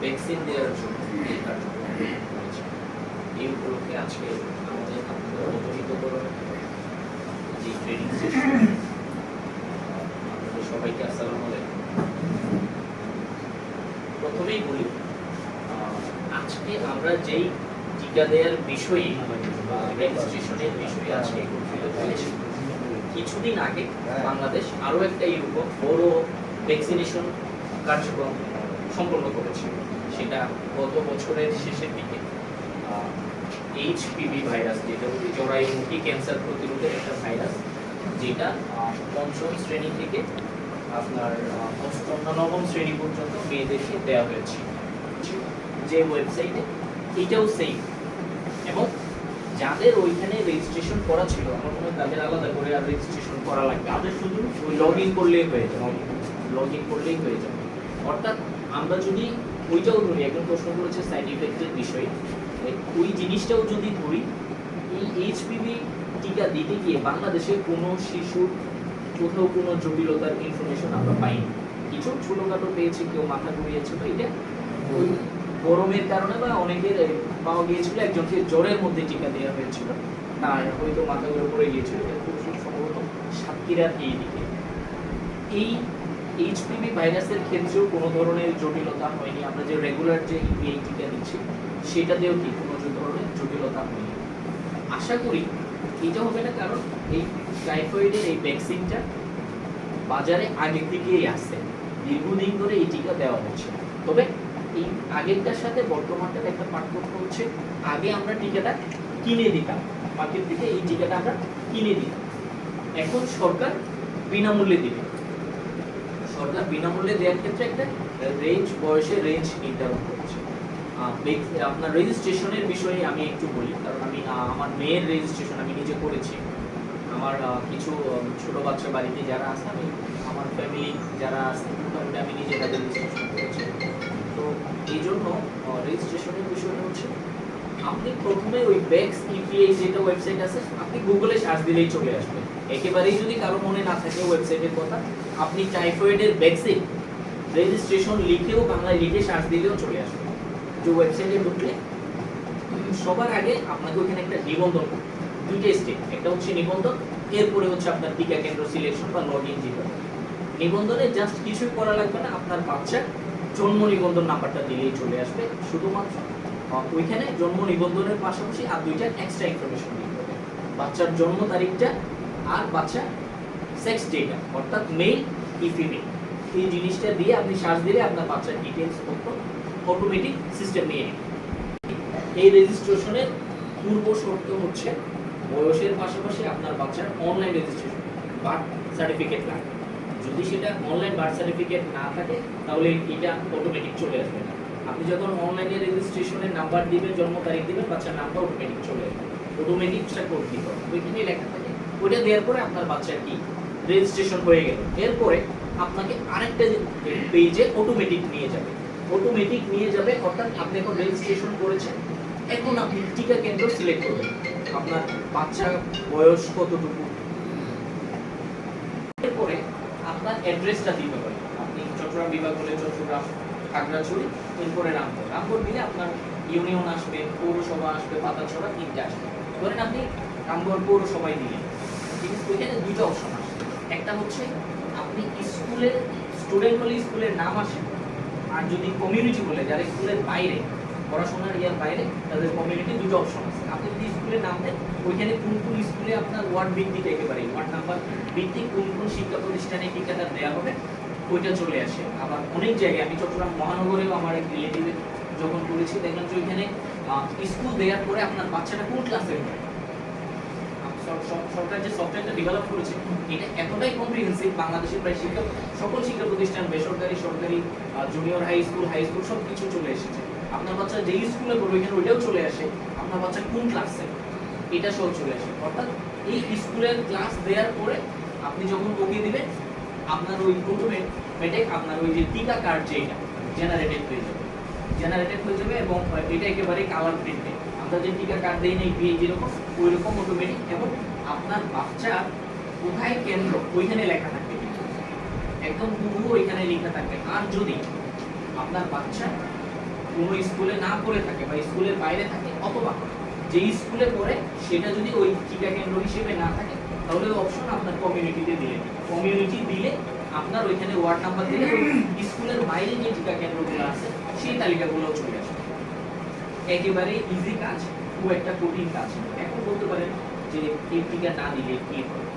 Vaccine দেওয়ার জন্য এই কার্যক্রম এই উপলক্ষে আজকে আমাদের আপনাদের অবহিতকরণ যে ট্রেনিং আপনাদের সবাইকে আসসালাম প্রথমেই বলি আজকে আমরা যেই টিকা দেওয়ার বিষয়ে বা রেজিস্ট্রেশনের বিষয়ে আজকে একত্রিত হয়েছি, কিছুদিন আগে বাংলাদেশ আরও একটা এরকম বড় ভ্যাকসিনেশন কার্যক্রম সম্পন্ন করেছে। সেটা গত বছরের শেষের দিকে। এইচপিভি ভাইরাস যেটা হচ্ছে জরায়ুমুখী ক্যান্সার প্রতিরোধের একটা ভাইরাস যেটা পঞ্চম শ্রেণি থেকে আপনার অষ্টম নবম শ্রেণি পর্যন্ত মেয়েদেরকে দেওয়া হয়েছে। যে ওয়েবসাইটে এটাও সেই এবং যাদের ওইখানে রেজিস্ট্রেশন করা ছিল, আমার মনে হয় তাদের আলাদা করে আর রেজিস্ট্রেশন করা লাগবে। তাদের শুধু ওই লগ ইন করলেই হয়ে যাবে লগ ইন করলেই হয়ে যাবে অর্থাৎ আমরা যদি ওইটাও ধরি, একজন প্রশ্ন করেছে সাইড ইফেক্টের বিষয়ে ওই জিনিসটাও যদি ধরি, এই এইচপিভি টিকা দিতে গিয়ে বাংলাদেশে কোনো শিশুর কোথাও কোনো জটিলতার ইনফরমেশন আমরা পাইনি। কিছু ছোটখাটো পেয়েছি, কেউ মাথা ঘুরিয়েছে তো এটা ওই গরমের কারণে বা অনেকের পাওয়া গিয়েছিল, একজনকে জ্বরের মধ্যে টিকা দেওয়া হয়েছিল। তার হয়তো মাথা ঘুরে পড়ে গিয়েছিল খুব সম্ভবত সাতক্ষীরার এই দিকে। এই এইচপিভি ভাইরাসের ক্ষেত্রেও কোনো ধরনের জটিলতা হয়নি। আমরা যে রেগুলার যে ইপিআই টিকা দিচ্ছি, সেটাতেও কি কোনো ধরনের জটিলতা হয়নি? আশা করি এটা হবে না কারণ, এই টাইফয়েডের এই ভ্যাকসিনটা বাজারে আগের থেকেই আসছে দীর্ঘদিন ধরে এই টিকা দেওয়া হচ্ছে। তবে এই আগেরটার সাথে বর্তমানটার একটা পার্থক্য হচ্ছে, আগে আমরা টিকাটা কিনে দিতাম। মার্কেট থেকে এই টিকাটা আমরা কিনে দিতাম। এখন সরকার বিনামূল্যে দিবে। সরকার বিনামূল্যে দেওয়ার ক্ষেত্রে একটা রেঞ্জ বয়সের রেঞ্জ নির্ধারণ করছে। আপনার রেজিস্ট্রেশনের বিষয়ে আমি একটু বলি, কারণ আমি আমার মেয়ের রেজিস্ট্রেশন আমি নিজে করেছি। আমার কিছু ছোট বাচ্চা বাড়িতে যারা আছে, আমি, আমার ফ্যামিলি যারা আছে, মোটামুটি আমি নিজে তাদের রেজিস্ট্রেশন করেছি। তো এই জন্য রেজিস্ট্রেশনের বিষয়টা হচ্ছে আপনি প্রথমে ওই ব্যাক্স ইপিআই যেটা ওয়েবসাইট আছে, আপনি গুগলে সার্চ দিলেই চলে আসবে একেবারেই যদি কারও মনে না থাকে ওয়েবসাইটের কথা, আপনি টাইফয়েডের ভ্যাকসিন রেজিস্ট্রেশন লিখেও বাংলায় লিখে সার্চ দিলেও চলে আসবে যে ওয়েবসাইটে ঢুকলে সবার আগে আপনাকে ওখানে একটা নিবন্ধন। দুইটা স্টেপ একটা হচ্ছে নিবন্ধন, এরপরে হচ্ছে আপনার টিকা কেন্দ্র সিলেকশন বা লগ ইন যেটা নিবন্ধনে জাস্ট কিছুই করা লাগবে না, আপনার বাচ্চার জন্ম নিবন্ধন নাম্বারটা দিলেই চলে আসবে, শুধুমাত্র ওইখানে জন্ম নিবন্ধনের পাশাপাশি আর দুইটা এক্সট্রা ইনফরমেশন দিতে হবে। বাচ্চার জন্ম তারিখটা আর বাচ্চা সেক্স ডেটা অর্থাৎ মেল কি ফিমেল এই জিনিসটা দিয়ে আপনি সার্চ দিলে আপনার বাচ্চার ডিটেলস তথ্য অটোমেটিক সিস্টেম নিয়ে নেবে। এই রেজিস্ট্রেশনের পূর্ব শর্ত হচ্ছে বয়সের পাশাপাশি আপনার বাচ্চার অনলাইন রেজিস্ট্রেশন বার্থ সার্টিফিকেট লাগবে। যদি সেটা অনলাইন বার্থ সার্টিফিকেট না থাকে, তাহলে এটা অটোমেটিক চলে আসবে না। আপনি যখন অনলাইনে রেজিস্ট্রেশনের নাম্বার দিবেন, জন্ম তারিখ দিবেন, বাচ্চার নামটা অটোমেটিক চলে অটোমেটিক সেটা কোড দিতে হবে। ওইখানে লেখা থাকে। ওইটা দেওয়ার পরে আপনার বাচ্চার কি? রেজিস্ট্রেশন হয়ে গেল। এরপরে আপনাকে আরেকটা পেজে অটোমেটিক নিয়ে যাবে। অটোমেটিক নিয়ে যাবে, অর্থাৎ আপনি এখন রেজিস্ট্রেশন করেছেন, এখন আপনি টিকা কেন্দ্র সিলেক্ট করবেন। আপনার বাচ্চা বয়স কতটুকু? এরপরে আপনার অ্যাড্রেসটা দিতে হবে। আপনি চট্টগ্রাম বিভাগ হলে চট্টগ্রাম খাগড়াছড়ি, এরপরে রামপুর। রামপুর দিলে আপনার ইউনিয়ন আসবে, পৌরসভা আসবে, পাতাছড়া, তিনটে আসবে। ধরেন আপনি রামগড় পৌরসভায় দিলেন ওইখানে দুইটা অপশন আসে একটা হচ্ছে, আপনি স্কুলের, স্টুডেন্ট হলে স্কুলের নাম আসে, আর যদি কমিউনিটি বলে, যারা স্কুলের বাইরে, পড়াশোনার ইয়ার বাইরে, তাদের কমিউনিটি দুটো অপশন আছে। আপনি যদি স্কুলে নাম দেন, ওইখানে কোন কোন স্কুলে আপনার ওয়ার্ড ভিত্তিক একেবারে ওয়ার্ড নাম্বার ভিত্তিক কোন কোন শিক্ষা প্রতিষ্ঠানে টিকাটা দেওয়া হবে ওইটা চলে আসে। আবার অনেক জায়গায় আমি চট্টগ্রাম মহানগরেও আমার এক রিলেটিভের যখন করেছি দেখলাম যে ওইখানে স্কুল দেওয়ার পরে আপনার বাচ্চাটা কোন ক্লাসে সরকার যে সফটওয়্যারটা ডেভেলপ করেছে, এটা এতটাই কম্প্রিহেন্সিভ বাংলাদেশের প্রায় শিক্ষা, সকল শিক্ষা প্রতিষ্ঠান, বেসরকারি, সরকারি junior high school high school সব কিছু চলে এসেছে। আপনার বাচ্চা যেই স্কুলে পড়বে এখানে ওইটাও চলে আসে, আপনার বাচ্চা কোন ক্লাসে এটা সব চলে আসে। অর্থাৎ এই স্কুলের ক্লাস দেওয়ার পরে আপনি যখন ওকে দিবেন আপনার ওই অটোমেটিক আপনার ওই যে টিকা কার্ড যেটা জেনারেটেড হয়ে যাবে। জেনারেটেড হয়ে যাবে এবং এটা একেবারে কালার প্রিন্টে আমরা যে টিকা কার্ড দেই নেই বিয়ে যেরকম ওই রকম অটোমেটিক এবং আপনার বাচ্চা কোথায় কেন্দ্র, ওইখানে লেখা থাকবে একদম হুবহু ওইখানে লেখা থাকবে আর যদি আপনার বাচ্চা কোনো স্কুলে না পড়ে থাকে বা স্কুলের বাইরে থাকে অথবা যে স্কুলে পড়ে, সেটা যদি ওই টিকা কেন্দ্র হিসেবে না থাকে তাহলে অপশন আপনার কমিউনিটিতে দিলে। কমিউনিটি দিলে আপনার ওইখানে ওয়ার্ড নাম্বার দিলে স্কুলের বাইরে যে টিকা কেন্দ্রগুলো আছে, সেই তালিকাগুলো চলে আসবে একেবারে ইজি কাজ, খুব একটা কঠিন কাজ এখন বলতে পারেন যে এই টিকা না দিলে কি হবে?